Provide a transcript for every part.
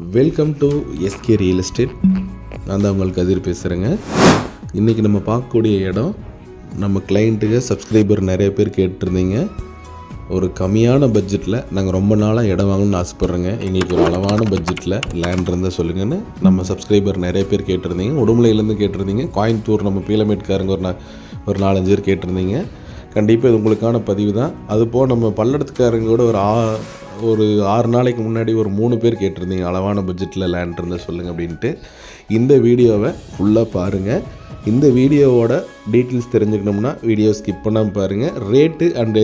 Welcome to SK real estate நான் தான் உங்களுக்கு கதிர் பேசுகிறேங்க இன்றைக்கி நம்ம பார்க்கக்கூடிய இடம் நம்ம கிளைண்ட்டுக்கு சப்ஸ்கிரைபர் நிறைய பேர் கேட்டிருந்தீங்க. ஒரு கம்மியான பட்ஜெட்டில் நாங்கள் ரொம்ப நாளாக இடம் வாங்கணும்னு ஆசைப்பட்றோங்க. எங்களுக்கு ஒரு அளவான பட்ஜெட்டில் லேண்ட் இருந்தால் சொல்லுங்கன்னு நம்ம சப்ஸ்கிரைபர் நிறைய பேர் கேட்டிருந்தீங்க. உடுமலையிலேருந்து கேட்டிருந்தீங்க. கோயம்புத்தூர் நம்ம பீலமேட்காரங்க ஒரு நா ஒரு நாலஞ்சு பேர் கேட்டிருந்தீங்க. கண்டிப்பாக இது உங்களுக்கான பதிவு தான். அதுபோல் நம்ம பல்லடத்துக்காரங்க கூட ஒரு ஆ ஒரு ஆறு நாளைக்கு முன்னாடி ஒரு மூணு பேர் கேட்டிருந்தீங்க அளவான பட்ஜெட்டில் லேண்ட் இருந்தால் சொல்லுங்கள் அப்படின்ட்டு. இந்த வீடியோவை ஃபுல்லாக பாருங்கள் இந்த வீடியோவோட டீட்டெயில்ஸ் தெரிஞ்சுக்கணும்னா வீடியோ ஸ்கிப் பண்ணாமல் பாருங்கள் ரேட்டு அண்டு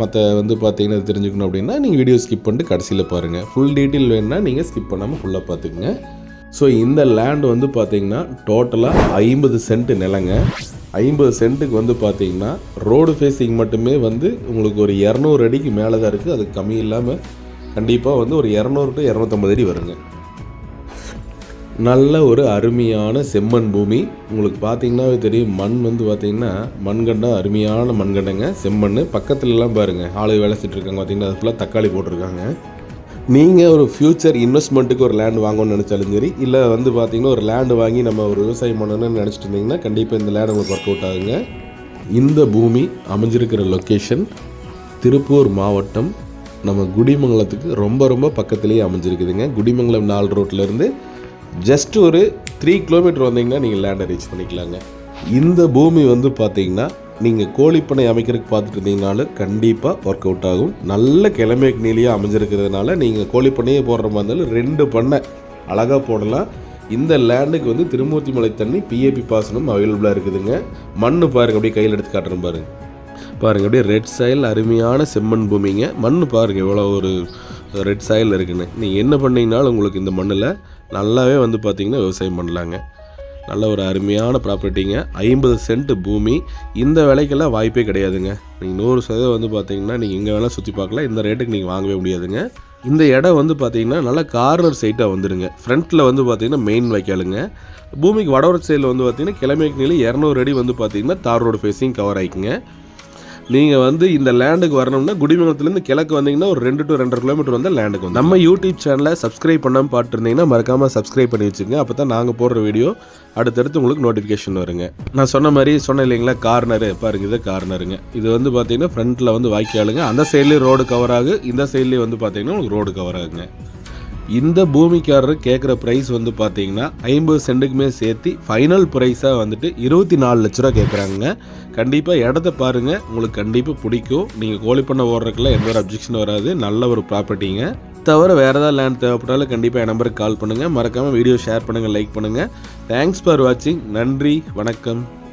மற்ற வந்து பார்த்தீங்கன்னா அது தெரிஞ்சுக்கணும் அப்படின்னா நீங்கள் வீடியோ ஸ்கிப் பண்ணிட்டு கடைசியில் பாருங்கள் ஃபுல் டீட்டெயில் வேணுன்னா நீங்கள் ஸ்கிப் பண்ணாமல் ஃபுல்லாக பார்த்துக்குங்க ஸோ இந்த லேண்ட் வந்து பார்த்தீங்கன்னா டோட்டலாக ஐம்பது சென்ட் நிலங்க. ஐம்பது சென்ட்டுக்கு வந்து பார்த்தீங்கன்னா ரோடு ஃபேஸிங் மட்டுமே வந்து உங்களுக்கு ஒரு இரநூறு அடிக்கு மேலே தான் இருக்குது அது கம்மி இல்லாமல் கண்டிப்பாக வந்து ஒரு இரநூறு டு இரநூத்தம்பது அடி வருங்க. நல்ல ஒரு அருமையான செம்மண் பூமி. உங்களுக்கு பார்த்தீங்கன்னாவே தெரியும் மண் வந்து பார்த்தீங்கன்னா மண்கண்டம் அருமையான மண்கண்டங்க. செம்மண் பக்கத்துலலாம் பாருங்கள் ஆளு வேலை செஞ்சுட்டு இருக்காங்க. பார்த்தீங்கன்னா அது ஃபுல்லாக தக்காளி போட்டிருக்காங்க. நீங்கள் ஒரு ஃப்யூச்சர் இன்வெஸ்ட்மெண்ட்டுக்கு ஒரு லேண்ட் வாங்கணும்னு நினச்சாலும் சரி இல்லை வந்து பார்த்தீங்கன்னா ஒரு லேண்டு வாங்கி நம்ம ஒரு விவசாயம் பண்ணணும்னு நினச்சிட்டு இருந்தீங்கன்னா கண்டிப்பாக இந்த லேண்ட் உங்களுக்கு ஒர்க் அவுட் ஆகுங்க. இந்த பூமி அமைஞ்சிருக்கிற லொக்கேஷன் திருப்பூர் மாவட்டம் நம்ம குடிமங்கலத்துக்கு ரொம்ப ரொம்ப பக்கத்துலேயே அமைஞ்சிருக்குதுங்க. குடிமங்கலம் நாலு ரோட்லேருந்து ஜஸ்ட் ஒரு த்ரீ கிலோமீட்டர் வந்தீங்கன்னா நீங்கள் லேண்டை ரீச் பண்ணிக்கலாங்க. இந்த பூமி வந்து பார்த்தீங்கன்னா நீங்கள் கோழிப்பண்ணை அமைக்கிறதுக்கு பார்த்துட்டு இருந்தீங்கனாலும் கண்டிப்பாக ஒர்க் அவுட் ஆகும். நல்ல கிழமைக்கு நீலியாக அமைஞ்சிருக்கிறதுனால நீங்கள் கோழிப்பண்ணையே போடுற மாதிரி இருந்தாலும் ரெண்டு பண்ணை அழகாக போடலாம். இந்த லேண்டுக்கு வந்து திருமூர்த்தி மலை தண்ணி பிஏபி பாசனம் அவைலபிளாக இருக்குதுங்க. மண் பாருங்க அப்படியே கையில் எடுத்து காட்டுறேன் பாருங்கள் பாருங்க அப்படியே ரெட் சாயில் அருமையான செம்மண் பூமிங்க. மண் பாருங்க எவ்வளோ ஒரு ரெட் சாயில் இருக்குன்னு. நீங்கள் என்ன பண்ணீங்கனாலும் உங்களுக்கு இந்த மண்ணில் நல்லாவே வந்து பார்த்திங்கன்னா விவசாயம் பண்ணலாங்க. நல்ல ஒரு அருமையான ப்ராப்பர்ட்டிங்க ஐம்பது சென்ட் பூமி. இந்த விலைக்கெல்லாம் வாய்ப்பே கிடையாதுங்க. நீங்கள் நூறு சதவீதம் வந்து பார்த்தீங்கன்னா நீங்கள் எங்கே வேணால் சுற்றி பார்க்கலாம். இந்த ரேட்டுக்கு நீங்கள் வாங்கவே முடியாதுங்க. இந்த இடம் வந்து பார்த்தீங்கன்னா நல்லா கார்னர் சைட்டாக வந்துடுங்க ஃப்ரண்ட்டில் வந்து பார்த்தீங்கன்னா மெயின் வைக்காலுங்க பூமிக்கு வடவர் சைடில் வந்து பார்த்தீங்கன்னா கிழமைக்கு நிலை இரநூறு அடி வந்து பார்த்தீங்கன்னா தார் ரோடு ஃபேஸிங் கவர் ஆகிக்குங்க நீங்கள் வந்து இந்த லேண்டுக்கு வரணும்னா குடிமங்கலத்துலேருந்து கிழக்கு வந்தீங்கன்னா ஒரு ரெண்டு டு ரெண்டரை கிலோமீட்டர் வந்து லேண்டுக்கு வந்து. நம்ம யூடியூப் சேனலை சப்ஸ்கிரைப் பண்ணாமல் பார்த்துருந்தீங்கன்னா மறக்காமல் சப்ஸ்கிரைப் பண்ணி வச்சுங்க. அப்போ தான் நாங்கள் போடுற வீடியோ அடுத்தடுத்து உங்களுக்கு நோட்டிஃபிகேஷன் வருங்க. நான் சொன்ன மாதிரி சொன்னேன் இல்லைங்களா? கார்னரு பாருங்க இது கார்னருங்க இது வந்து பார்த்தீங்கன்னா ஃப்ரண்ட்டில் வந்து வாய்க்காலுங்க. அந்த சைட்லேயும் ரோடு கவர் ஆகு. இந்த சைட்லேயும் வந்து பார்த்தீங்கன்னா உங்களுக்கு ரோடு கவர் ஆகுங்க. இந்த பூமிக்காரர் கேட்குற ப்ரைஸ் வந்து பார்த்தீங்கன்னா ஐம்பது சென்ட்டுக்குமே சேர்த்து ஃபைனல் ப்ரைஸாக வந்துட்டு இருபத்தி நாலு லட்ச ரூபா கேட்குறாங்க கண்டிப்பாக இடத்த பாருங்கள் உங்களுக்கு கண்டிப்பாக பிடிக்கும். நீங்கள் கோழி பண்ண ஓடுறதுக்குலாம் எந்த ஒரு அப்ஜெக்ஷன் வராது. நல்ல ஒரு ப்ராப்பர்ட்டிங்க தவிர வேறு ஏதாவது லேண்ட் தேவைப்பட்டாலும் கண்டிப்பாக என் நம்பருக்கு கால் பண்ணுங்கள் மறக்காமல் வீடியோ ஷேர் பண்ணுங்கள் லைக் பண்ணுங்கள் தேங்க்ஸ் ஃபார் வாட்சிங் நன்றி வணக்கம்.